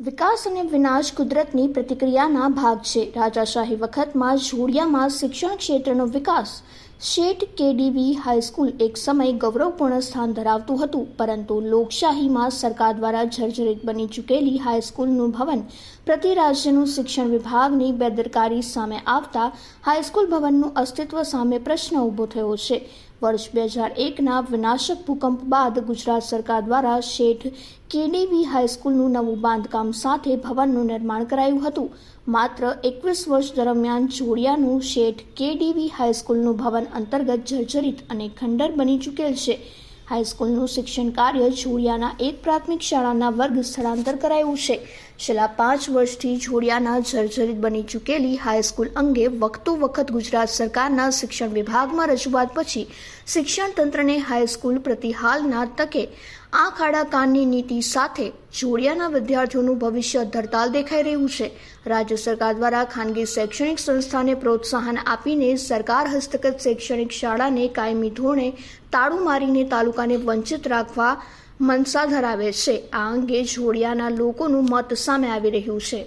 વિકાસ અને વિનાશ કુદરતની પ્રતિક્રિયાના ભાગ છે. રાજાશાહી વખતમાં જોડિયામાં શિક્ષણ ક્ષેત્રનો વિકાસ શેઠ કેડીવી હાઈસ્કૂલ એક સમય ગૌરવપૂર્ણ સ્થાન ધરાવતું હતું, પરંતુ લોકશાહીમાં સરકાર દ્વારા જર્જરિત બની ચૂકેલી હાઈસ્કૂલનું ભવન પ્રતિ રાજ્યનું શિક્ષણ વિભાગની બેદરકારી સામે આવતા હાઈસ્કૂલ ભવનનું અસ્તિત્વ સામે પ્રશ્ન ઊભો થયો છે. વર્ષ બે હજાર એકના વિનાશક ભૂકંપ બાદ ગુજરાત સરકાર દ્વારા શેઠ કેડીવી હાઈસ્કૂલનું નવું બાંધકામ સાથે ભવનનું નિર્માણ કરાયું હતું. માત્ર એકવીસ વર્ષ દરમિયાન જોડિયાનું શેઠ કેડીવી હાઈસ્કૂલનું ભવન અંતર્ગત જર્જરિત અને ખંડર બની ચૂકેલ છે. હાઈસ્કૂલનું શિક્ષણ કાર્ય જોડિયાના એક પ્રાથમિક શાળાના વર્ગ સ્થળાંતર કરાયું છે. છેલ્લા પાંચ વર્ષથી જોડિયાના જર્જરિત બની ચૂકેલી હાઈસ્કૂલ અંગે વખતો વખત ગુજરાત સરકારના શિક્ષણ વિભાગમાં રજૂઆત પછી શિક્ષણ તંત્રને હાઈસ્કૂલ પ્રતિ હાલના તકે આંખ આડા કાનની નીતિ સાથે જોડિયાના વિદ્યાર્થીઓનું ભવિષ્ય ધરતાલ દેખાઈ રહ્યું છે. રાજ્ય સરકાર દ્વારા ખાનગી શૈક્ષણિક સંસ્થાને પ્રોત્સાહન આપીને સરકાર હસ્તગત શૈક્ષણિક શાળાને કાયમી ધોરણે તાળું મારીને તાલુકાને વંચિત રાખવા મનસા ધરાવે છે. આ અંગે જોડિયાના લોકોનું મત સામે આવી રહ્યું છે.